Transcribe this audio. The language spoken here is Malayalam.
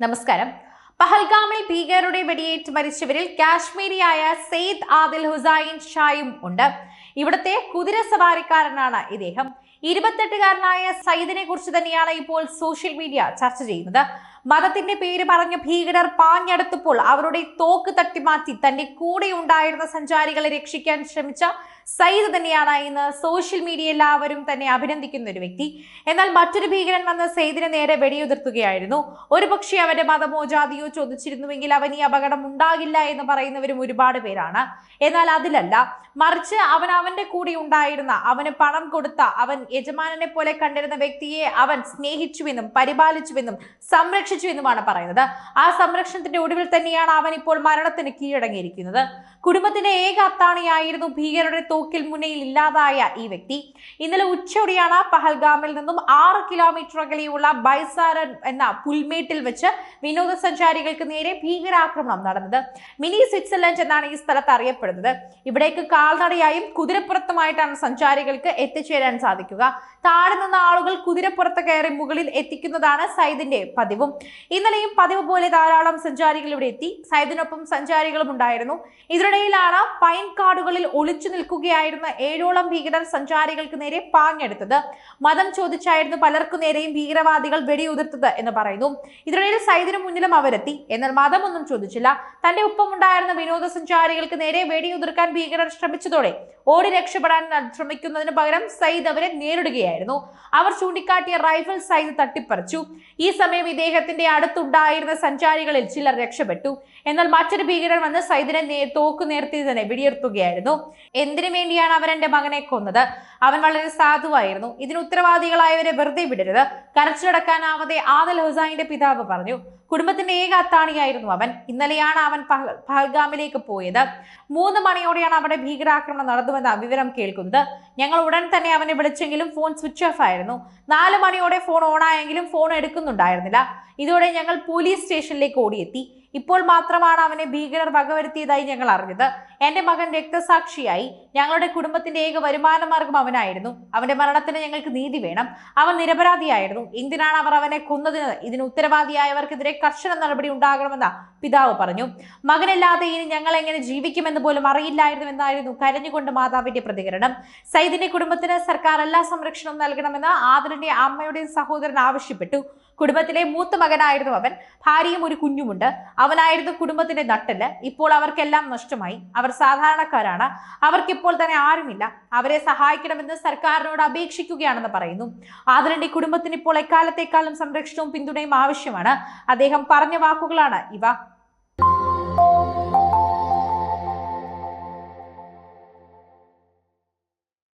നമസ്കാരം. പഹൽഗാമിൽ ഭീകരരുടെ വെടിയേറ്റ് മരിച്ചവരിൽ കാശ്മീരിയായ സെയ്ദ് ആദിൽ ഹുസൈൻ ഷായും ഉണ്ട്. ഇവിടുത്തെ കുതിര സവാരിക്കാരനാണ് ഇദ്ദേഹം. ഇരുപത്തെട്ടുകാരനായ സയ്യിദിനെ കുറിച്ച് തന്നെയാണ് ഇപ്പോൾ സോഷ്യൽ മീഡിയ ചർച്ച ചെയ്യുന്നത്. മതത്തിന്റെ പേര് പറഞ്ഞ ഭീകരർ പാഞ്ഞെടുത്തപ്പോൾ അവരുടെ തോക്ക് തട്ടിമാറ്റി തന്റെ കൂടെ ഉണ്ടായിരുന്ന സഞ്ചാരികളെ രക്ഷിക്കാൻ ശ്രമിച്ച സയ്യിദ് തന്നെയാണ് ഇന്ന് സോഷ്യൽ മീഡിയ എല്ലാവരും തന്നെ അഭിനന്ദിക്കുന്ന ഒരു വ്യക്തി. എന്നാൽ മറ്റൊരു ഭീകരൻ വന്ന് സെയ്ദിനെ നേരെ വെടിയുതിർത്തുകയായിരുന്നു. ഒരുപക്ഷെ അവന്റെ മതമോ ജാതിയോ ചോദിച്ചിരുന്നുവെങ്കിൽ അവൻ ഈ അപകടം ഉണ്ടാകില്ല എന്ന് പറയുന്നവരും ഒരുപാട് പേരാണ്. എന്നാൽ അതിലല്ല മറിച്ച് അവൻ അവന്റെ കൂടെ ഉണ്ടായിരുന്ന അവന് പണം കൊടുത്ത അവൻ യജമാനനെ പോലെ കണ്ടിരുന്ന വ്യക്തിയെ അവൻ സ്നേഹിച്ചുവെന്നും പരിപാലിച്ചുവെന്നും സംരക്ഷിച്ചുവെന്നുമാണ് പറയുന്നത്. ആ സംരക്ഷണത്തിന്റെ ഒടുവിൽ തന്നെയാണ് അവൻ ഇപ്പോൾ മരണത്തിന് കീഴടങ്ങിയിരിക്കുന്നത്. കുടുംബത്തിന്റെ ഏക അത്താണിയായിരുന്നു ഭീകരരുടെ തോക്കിൽ മുനയിൽ ഇല്ലാതായ ഈ വ്യക്തി. ഇന്നലെ ഉച്ചയോടെയാണ് പഹൽഗാമിൽ നിന്നും ആറ് കിലോമീറ്റർ അകലെയുള്ള ബൈസാരൻ എന്ന പുൽമേട്ടിൽ വെച്ച് വിനോദസഞ്ചാരികൾക്ക് നേരെ ഭീകരാക്രമണം നടന്നത്. മിനി സ്വിറ്റ്സർലൻഡ് എന്നാണ് ഈ സ്ഥലത്ത് അറിയപ്പെടുന്നത്. ഇവിടേക്ക് കാൽനടയായും കുതിരപ്പുറത്തുമായിട്ടാണ് സഞ്ചാരികൾക്ക് എത്തിച്ചേരാൻ സാധിക്കുക. താഴെ നിന്ന് ആളുകൾ കുതിരപ്പുറത്ത് കയറി മുകളിൽ എത്തിക്കുന്നതാണ് സൈദിന്റെ പതിവും. ഇന്നലെയും പതിവ് പോലെ ധാരാളം സഞ്ചാരികൾ ഇവിടെ എത്തി. സൈദിനൊപ്പം സഞ്ചാരികളും ഉണ്ടായിരുന്നു. ഇതിനിടയിലാണ് പൈൻ കാടുകളിൽ ഒളിച്ചു നിൽക്കുകയായിരുന്ന ഏഴോളം ഭീകരർ സഞ്ചാരികൾക്ക് നേരെ പാഞ്ഞെടുത്തത്. മതം ചോദിച്ചായിരുന്നു പലർക്കു നേരെയും ഭീകരവാദികൾ വെടിയുതിർത്തത് എന്ന് പറയുന്നു. ഇതിനിടയിൽ സൈദിനു മുന്നിലും അവരെത്തി. എന്നാൽ മതമൊന്നും ചോദിച്ചില്ല. തന്റെ ഒപ്പമുണ്ടായിരുന്ന വിനോദസഞ്ചാരികൾക്ക് നേരെ വെടിയുതിർക്കാൻ ഭീകരർ ശ്രമിച്ചതോടെ ഓടി രക്ഷപ്പെടാൻ ശ്രമിക്കുന്നതിന് പകരം സയ്യിദ് അവരെ നേരിടുകയായിരുന്നു. അവർ ചൂണ്ടിക്കാട്ടിയ റൈഫിൾ സയ്യിദ് തട്ടിപ്പറിച്ചു. ഈ സമയം ഇദ്ദേഹത്തിന്റെ അടുത്തുണ്ടായിരുന്ന സഞ്ചാരികളിൽ ചിലർ രക്ഷപ്പെട്ടു. എന്നാൽ മറ്റൊരു ഭീകരൻ വന്ന് സൈദിനെ തോക്ക് നേർത്തി തന്നെ വെടിയുർത്തുകയായിരുന്നു എന്തിനു വേണ്ടിയാണ് അവൻ എന്റെ മകനെ കൊന്നത്? അവൻ വളരെ സാധുവായിരുന്നു. ഇതിന് ഉത്തരവാദികളായവരെ വെറുതെ വിടരുത്. കരച്ചിലടക്കാനാവാതെ ആദൽ ഹുസൈന്റെ പിതാവ് പറഞ്ഞു കുടുംബത്തിന്റെ ഏക അത്താണിയായിരുന്നു അവൻ. ഇന്നലെയാണ് അവൻ പഹൽ- പഹൽഗാമിലേക്ക് പോയത്. മൂന്ന് മണിയോടെയാണ് അവിടെ ഭീകരാക്രമണം നടന്നുവെന്ന വിവരം കേൾക്കുന്നത്. ഞങ്ങൾ ഉടൻ തന്നെ അവനെ വിളിച്ചെങ്കിലും ഫോൺ സ്വിച്ച് ഓഫ് ആയിരുന്നു. നാല് മണിയോടെ ഫോൺ ഓണായെങ്കിലും ഫോൺ എടുക്കുന്നുണ്ടായിരുന്നില്ല. ഇതോടെ ഞങ്ങൾ പോലീസ് സ്റ്റേഷനിലേക്ക് ഓടിയെത്തി. ഇപ്പോൾ മാത്രമാണ് അവനെ ഭീകരർ വകവരുത്തിയതായി ഞങ്ങൾ അറിഞ്ഞത്. എന്റെ മകൻ രക്തസാക്ഷിയായി ഞങ്ങളുടെ കുടുംബത്തിന്റെ ഏക വരുമാന മാർഗം അവനായിരുന്നു. അവന്റെ മരണത്തിന് ഞങ്ങൾക്ക് നീതി വേണം. അവൻ നിരപരാധിയായിരുന്നു. എന്തിനാണ് അവർ അവനെ കൊന്നതിന് ഇതിന് ഉത്തരവാദിയായവർക്കെതിരെ കർശന നടപടി ഉണ്ടാകണമെന്ന് പിതാവ് പറഞ്ഞു. മകനില്ലാതെ ഇനി ഞങ്ങൾ എങ്ങനെ ജീവിക്കുമെന്ന് പോലും അറിയില്ലായിരുന്നു എന്നായിരുന്നു കരഞ്ഞുകൊണ്ട് മാതാവിന്റെ പ്രതികരണം. സൈദിന്റെ കുടുംബത്തിന് സർക്കാർ എല്ലാ സംരക്ഷണവും നൽകണമെന്ന് ആദറിന്റെ അമ്മയുടെയും സഹോദരൻ ആവശ്യപ്പെട്ടു. കുടുംബത്തിലെ മൂത്ത മകനായിരുന്നു അവൻ. ഭാര്യയും ഒരു കുഞ്ഞുമുണ്ട്. അവനായിരുന്നു കുടുംബത്തിന്റെ നട്ടൽ ഇപ്പോൾ അവർക്കെല്ലാം നഷ്ടമായി. അവർ സാധാരണക്കാരാണ്. അവർക്കിപ്പോൾ തന്നെ ആരുമില്ല. അവരെ സഹായിക്കണമെന്ന് സർക്കാരിനോട് അപേക്ഷിക്കുകയാണെന്ന് പറയുന്നു. ആദരന്റെ കുടുംബത്തിന് ഇപ്പോൾ എക്കാലത്തേക്കാളും സംരക്ഷണവും പിന്തുണയും ആവശ്യമാണ്. അദ്ദേഹം പറഞ്ഞ വാക്കുകളാണ് ഇവ.